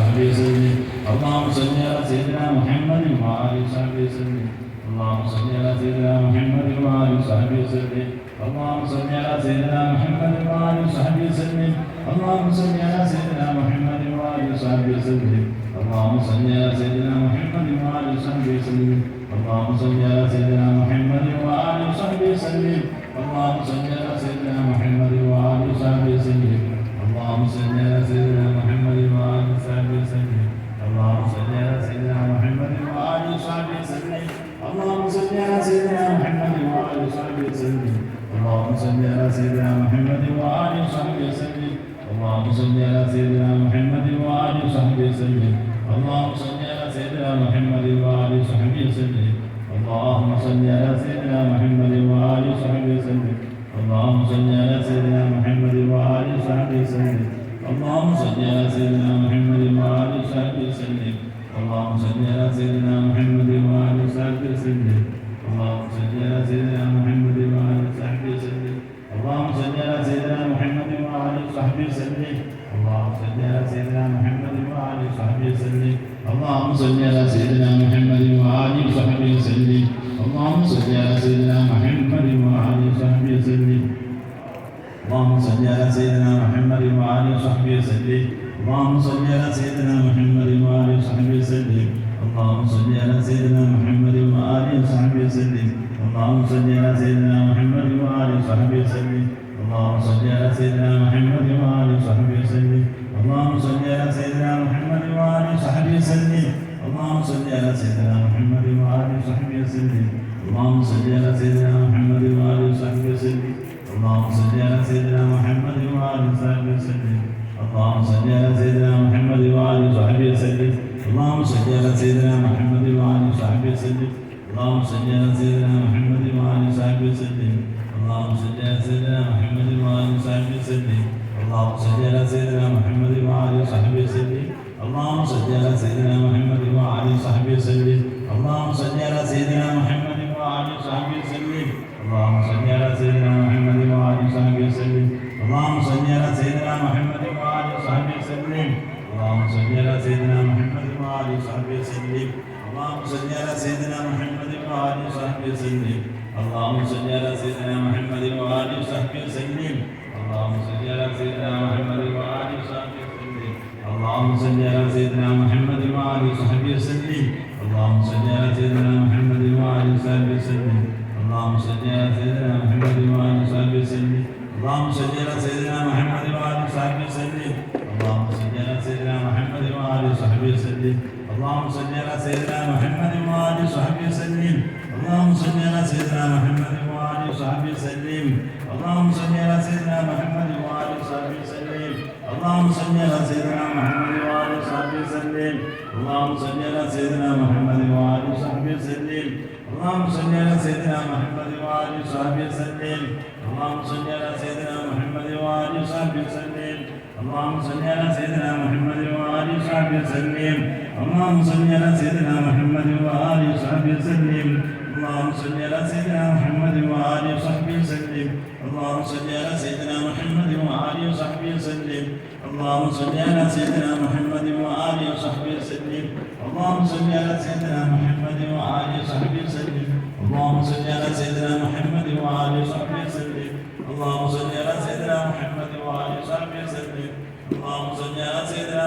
وسلم. اللهم صل على سيدنا محمد وآله وصحبه وسلم. اللهم صل على سيدنا محمد وآله وصحبه وسلم. اللهم صل على سيدنا محمد وآله وصحبه وسلم. اللهم صل على سيدنا محمد وآله وصحبه وسلم. اللهم صل على سيدنا محمد وآله وصحبه وسلم. اللهم صل على سيدنا محمد وآله وصحبه وسلم. اللهم صل على سيدنا محمد وآله وصحبه وسلم. اللهم صل على سيدنا محمد وآله وصحبه وسلم اللهم صل على سيدنا محمد وآله وصحبه وسلم اللهم اللهم صل على سيدنا محمد وآله وصحبه وسلم اللهم صل على سيدنا محمد وآله وصحبه وسلم اللهم صل على سيدنا محمد وآله وصحبه وسلم اللهم صل على سيدنا محمد وآله وصحبه وسلم اللهم صل على سيدنا محمد وآله وصحبه وسلم اللهم صل على سيدنا محمد وآله وصحبه وسلم اللهم صل على سيدنا محمد وآله وصحبه وسلم اللهم صل على سيدنا محمد وآله وصحبه وسلم. اللهم صل على سيدنا محمد وآله وصحبه وسلم. اللهم صل على سيدنا محمد وآله وصحبه وسلم. اللهم صل على سيدنا محمد وآله وصحبه وسلم. اللهم صل على سيدنا محمد وصحبه وسلم. اللهم صل سيدنا محمد وصحبه وسلم. اللهم صل سيدنا محمد وصحبه وسلم. اللهم صل سيدنا محمد وآله وصحبه وسلم. اللهم صل على سيدنا محمد وآله وصحبه وسلم. اللهم صل على سيدنا محمد وآله وصحبه وسلم. اللهم صل على سيدنا محمد وآله وصحبه وسلم. اللهم صل على سيدنا محمد وآله وصحبه وسلم. اللهم صل على سيدنا محمد وآله وصحبه وسلم. اللهم صل على سيدنا محمد وآله وصحبه وسلم. اللهم صل على سيدنا اللهم صل على سيدنا محمد وآله وصحبه وسلم. اللهم صل على سيدنا محمد وآله وصحبه وسلم. اللهم صل على سيدنا محمد وآله وصحبه وسلم. اللهم صل على سيدنا محمد وآله وصحبه وسلم. اللهم صل على سيدنا محمد وآله وصحبه وسلم. اللهم صل على سيدنا محمد وآله وصحبه وسلم. اللهم صل على سيدنا محمد وآله وصحبه وسلم. اللهم صل على سيدنا محمد وآله وصحبه وسلم. اللهم صل على سيدنا محمد وآله وصحبه وسلم. اللهم صل على سيدنا محمد وآله وصحبه وسلم. اللهم صل على سيدنا محمد وآله وصحبه وسلم. اللهم صل على سيدنا محمد وآله وصحبه وسلم. اللهم صل على سيدنا محمد وآله وصحبه وسلم. اللهم صل على سيدنا سيدنا محمد وآله وصحبه وسلم. اللهم صل على سيدنا محمد وآله وصحبه وسلم. اللهم صل على سيدنا محمد وآله وصحبه وسلم. اللهم صل على سيدنا محمد وآله وصحبه وسلم. اللهم صل على سيدنا محمد وآله وصحبه وسلم. اللهم صل على سيدنا محمد وآله وصحبه وسلم. اللهم صل على سيدنا محمد وآله وصحبه وسلم. اللهم صل على سيدنا محمد وآله وصحبه وسلم اللهم صل على سيدنا محمد وآله وصحبه وسلم اللهم صل على سيدنا محمد وآله وصحبه وسلم اللهم صل على سيدنا محمد وآله وصحبه وسلم اللهم صل على سيدنا محمد وآله وصحبه وسلم اللهم صل على سيدنا محمد وآله وصحبه وسلم اللهم صل على سيدنا محمد وآله وصحبه وسلم اللهم صل على سيدنا محمد وآله وصحبه وسلم اللهم صل على سيدنا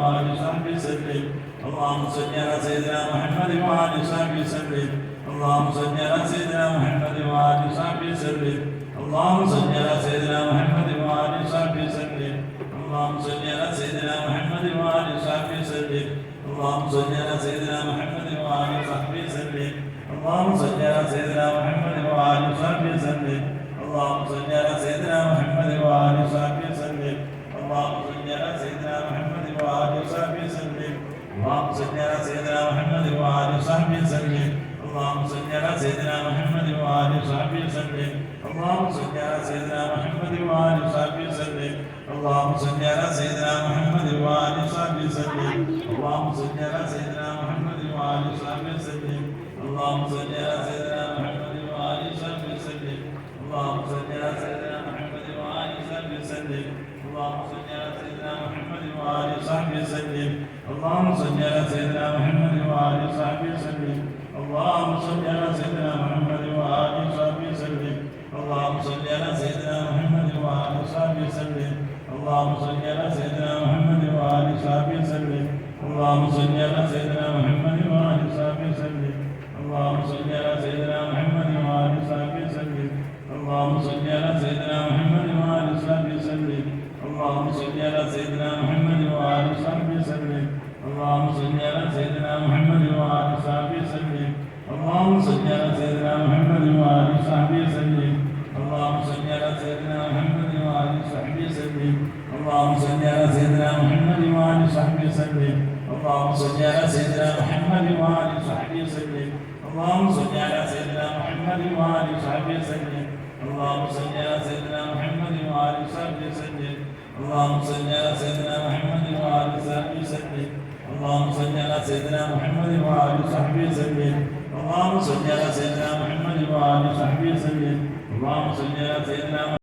وآله وصحبه وسلم اللهم صل على سيدنا محمد وآله وصحبه وسلم اللهم صل على سيدنا محمد وآله وصحبه وسلم اللهم صل على سيدنا محمد وآله وصحبه وسلم اللهم صل على سيدنا محمد وآله وصحبه وسلم اللهم صل على سيدنا محمد وآله وصحبه وسلم اللهم صل على سيدنا محمد وآله وصحبه وسلم اللهم صل على سيدنا محمد وآله وصحبه وسلم اللهم صل على سيدنا محمد وآله وصحبه وسلم اللهم صل على سيدنا محمد وآله وصحبه وسلم اللهم صل على سيدنا محمد وآله وصحبه وسلم. اللهم صل على سيدنا محمد وآله وصحبه وسلم. اللهم صل على سيدنا محمد وآله وصحبه وسلم. اللهم صل على سيدنا محمد وآله وصحبه وسلم. اللهم صل على سيدنا محمد وآله وصحبه وسلم. اللهم صل على سيدنا محمد وآله وصحبه وسلم. اللهم صل على سيدنا محمد وآله وصحبه وسلم. اللهم صل على سيدنا محمد وآله وصحبه وسلم. اللهم صل على سيدنا محمد وآله وصحبه وسلم. اللهم صل على سيدنا محمد وآله وصحبه وسلم. اللهم صل على سيدنا محمد وآله وصحبه وسلم. اللهم صل على سيدنا محمد وآله وصحبه وسلم. اللهم صل على سيدنا محمد وآله وصحبه وسلم. اللهم صل على سيدنا محمد وآله وصحبه وسلم اللهم صل على سيدنا محمد وآله وصحبه وسلم اللهم صل على سيدنا محمد وآله وصحبه وسلم اللهم صل على سيدنا محمد وآله وصحبه وسلم اللهم صل على سيدنا محمد وآله وصحبه وسلم اللهم صل على سيدنا محمد وآله وصحبه وسلم اللهم صل على سيدنا محمد وآله وصحبه وسلم. اللهم صل على سيدنا محمد وآله وصحبه وسلم. اللهم صل على سيدنا محمد وآله وصحبه وسلم. اللهم صل على سيدنا محمد وآله وصحبه وسلم. اللهم صل على سيدنا محمد وآله وصحبه وسلم. اللهم صل على سيدنا محمد وآله وصحبه وسلم. اللهم صل على سيدنا